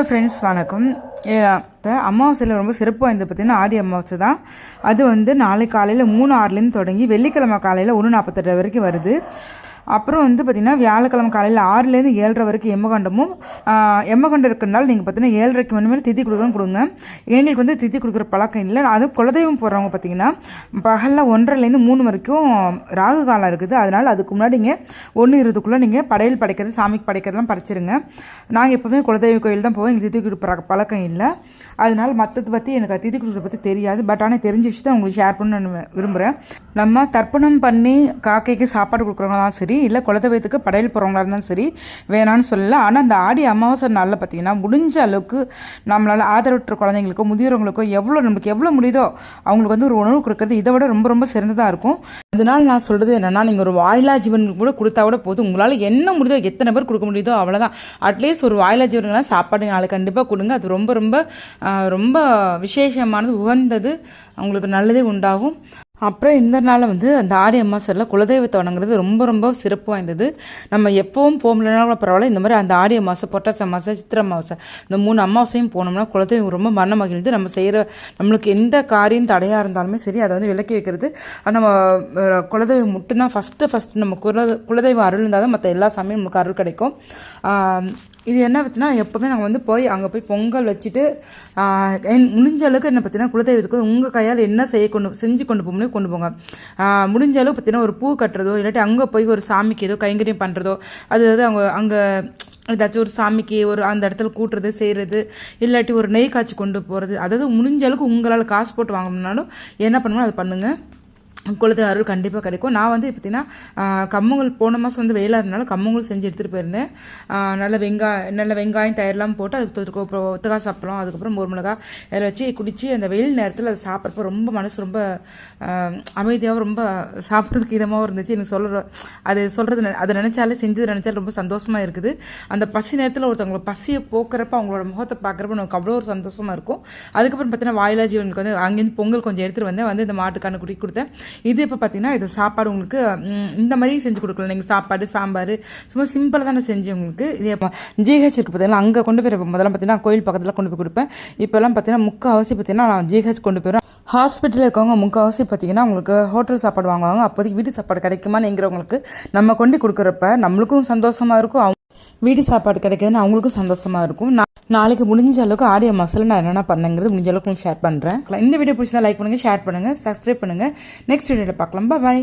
Hello friends வணக்கம். ஏ, அமாவாசையில் ரொம்ப சிறப்பு வாய்ந்தது பார்த்திங்கன்னா ஆடி அமாவாசை தான். அது வந்து நாளை காலையில் மூணு ஆறுலேருந்து தொடங்கி வெள்ளிக்கிழமை காலையில் ஒன்று நாற்பத்தெட்டு வரைக்கும் வருது. அப்புறம் வந்து பார்த்திங்கன்னா வியாழக்கிழமை காலையில் ஆறுலேருந்து ஏழரை வரைக்கும் எம்மகண்டமும் எம்மகண்டம் இருக்கிறனால நீங்கள் பார்த்தீங்கன்னா ஏழரைக்கு மணி மேலே திதி கொடுக்குறோம் கொடுங்க. எங்களுக்கு வந்து திதி கொடுக்குற பழக்கம் இல்லை. அதுவும் குலதெய்வம் போடுறவங்க பார்த்தீங்கன்னா பகலில் ஒன்றரைலேருந்து மூணு வரைக்கும் ராகு காலம் இருக்குது. அதனால் அதுக்கு முன்னாடி நீங்கள் ஒன்று இருபதுக்குள்ளே நீங்கள் படையல் படைக்கிறது சாமிக்கு படைக்கிறதுலாம் படைச்சிருங்க. நாங்கள் எப்போவுமே குலதெய்வ கோயில் தான் போவோம். எங்களுக்கு திதி கொடுக்குற பழக்கம் இல்லை. அதனால் மற்றது பற்றி எனக்கு திதி கொடுக்குறத பற்றி தெரியாது. பட் ஆனால் தெரிஞ்ச விஷயத்தை உங்களுக்கு ஷேர் பண்ண விரும்புகிறேன் நம்ம தர்ப்பணம் பண்ணி காக்கைக்கு சாப்பாடு கொடுக்குறவங்களாம் சரி இல்லை குலதெய்வத்துக்கு படையல் போகிறவங்களா இருந்தாலும் சரி வேணான்னு சொல்லல. ஆனால் அந்த ஆடி அமாவாசை நாளில் பார்த்தீங்கன்னா முடிஞ்ச அளவுக்கு நம்மளால் ஆதரவற்ற குழந்தைங்களுக்கோ முதியோர்களுக்கோ எவ்வளோ நமக்கு எவ்வளோ முடியுதோ அவங்களுக்கு வந்து ஒரு உணவு கொடுக்கறது இதை விட ரொம்ப ரொம்ப சிறந்ததாக இருக்கும். அதனால் நான் சொல்கிறது என்னென்னா நீங்கள் ஒரு வாயிலா ஜீவனுக்கு கூட கொடுத்தா கூட போதும். உங்களால் என்ன முடியுதோ எத்தனை பேர் கொடுக்க முடியுதோ அவ்வளோதான் அட்லீஸ்ட் ஒரு வாயிலா ஜீவனுக்குலாம் சாப்பாடு நாளைக்கு கண்டிப்பாக கொடுங்க. அது ரொம்ப ரொம்ப ரொம்ப விசேஷமானது உகந்தது அவங்களுக்கு நல்லதே உண்டாகும். அப்புறம் இந்த நாளில் வந்து அந்த ஆடி அமாவாசையில் குலதெய்வத்தை வணங்குறது ரொம்ப ரொம்ப சிறப்பு வாய்ந்தது. நம்ம எப்பவும் போக கூட பரவாயில்ல. இந்த மாதிரி அந்த ஆடி அமாவாசை பொட்டாசி அமாவாசை சித்திரை அமாவாசை இந்த மூணு அமாவாசையும் போனோம்னா குலதெய்வம் ரொம்ப மன மகிழ்ந்து நம்ம செய்கிற நம்மளுக்கு எந்த காரியம் தடையாக இருந்தாலுமே சரி அதை வந்து விலக்கி வைக்கிறது. நம்ம குலதெய்வம் மட்டும்தான். ஃபஸ்ட்டு ஃபஸ்ட்டு நம்ம குல குலதெய்வம் அருள் இருந்தால் தான் மற்ற எல்லா சாமியும் நமக்கு அருள் கிடைக்கும். இது என்ன பார்த்தீங்கன்னா எப்போவுமே நாங்கள் வந்து போய் அங்கே போய் பொங்கல் வச்சுட்டு என்- முடிஞ்ச அளவுக்கு என்ன பார்த்தீங்கன்னா குலதெய்வத்துக்கு உங்கள் கையால் என்ன செய்ய கொண்டு செஞ்சு கொண்டு போகணும் கொண்டு போங்க. முடிஞ்ச அளவுக்கு பார்த்தீங்கன்னா ஒரு பூ கட்டுறதோ இல்லாட்டி அங்கே போய் ஒரு சாமிக்கு ஏதோ கைங்கரியம் பண்ணுறதோ அது அது அவங்க அங்கே ஏதாச்சும் ஒரு சாமிக்கு ஒரு அந்த இடத்துல கூட்டுறது செய்கிறது இல்லாட்டி ஒரு நெய் காய்ச்சி கொண்டு போகிறது அதாவது முடிஞ்ச அளவுக்கு உங்களால் காசு போட்டு வாங்கணும்னாலும் என்ன பண்ணணும் அதை பண்ணுங்கள் குலத்தை அருள் கண்டிப்பாக கிடைக்கும். நான் வந்து பார்த்தீங்கன்னா கம்முங்கள் போன மாதம் வந்து வெயிலாக இருந்தனால கம்முங்கள் செஞ்சு எடுத்துகிட்டு போயிருந்தேன். நல்ல வெங்காயம் நல்ல வெங்காயம் தயிரெலாம் போட்டு அதுக்கு தொட்டுக்க அப்புறம் ஒத்துக்காய் சாப்பிட்லாம். அதுக்கப்புறம் ஒரு மிளகா இதில் வச்சு குடித்து அந்த வெயில் நேரத்தில் அதை சாப்பிட்றப்ப ரொம்ப மனசு ரொம்ப அமைதியாகவும் ரொம்ப சாப்பிட்றதுக்கு இதமாகவும் இருந்துச்சு. எனக்கு சொல்கிற அது சொல்கிறது அதை நினச்சாலே செஞ்சது நினச்சாலே ரொம்ப சந்தோஷமாக இருக்குது. அந்த பசி நேரத்தில் ஒருத்தவங்க பசியை போக்குறப்ப அவங்களோட முகத்தை பார்க்குறப்ப நமக்கு அவ்வளோ ஒரு சந்தோஷமாக இருக்கும். அதுக்கப்புறம் பார்த்தீங்கன்னா வாயிலா ஜீவனுக்கு வந்து அங்கேருந்து பொங்கல் கொஞ்சம் எடுத்துகிட்டு வந்தேன். வந்து இந்த மாட்டுக்கான குடி கொடுத்தேன். இது இப்போ பார்த்தீங்கன்னா இது சாப்பாடு உங்களுக்கு இந்த மாதிரி செஞ்சு கொடுக்கலாம். நீங்கள் சாப்பாடு சாம்பார் சும்மா சிம்பிளாக தானே செஞ்சு உங்களுக்கு. இதே ஜிஹெச் இருக்குது பார்த்தீங்கன்னா அங்கே கொண்டு போய் முதல்ல பார்த்தீங்கன்னா கோயில் பக்கத்தில் கொண்டு போய் கொடுப்பேன். இப்போல்லாம் பார்த்தீங்கன்னா முக்கால்வாசி பார்த்தீங்கன்னா நான் ஜிஹெச் கொண்டு போயிடும் ஹாஸ்பிட்டலில் இருக்கவங்க முக்கால்வாசி பார்த்தீங்கன்னா உங்களுக்கு ஹோட்டல் சாப்பாடு வாங்குவாங்க. அப்போதைக்கு வீட்டு சாப்பாடு கிடைக்குமான்னு நம்ம கொண்டு கொடுக்குறப்ப நம்மளுக்கும் சந்தோஷமாக இருக்கும். அவங்க வீட்டு சாப்பாடு கிடைக்குதுன்னு அவங்களுக்கும் சந்தோஷமாக இருக்கும். நான் நாளைக்கு முடிஞ்ச அளவுக்கு ஆடியோ மசாலா நான் என்னென்ன பண்ணேங்கிறது முடிஞ்ச அளவுக்கு ஷேர் பண்ணுறேன் இந்த வீடியோ பிடிச்சா லைக் பண்ணுங்கள் ஷேர் பண்ணுங்கள் சப்ஸ்கிரைப் பண்ணுங்கள் நெக்ஸ்ட் வீடியோவில் பார்க்கலாம். பாய்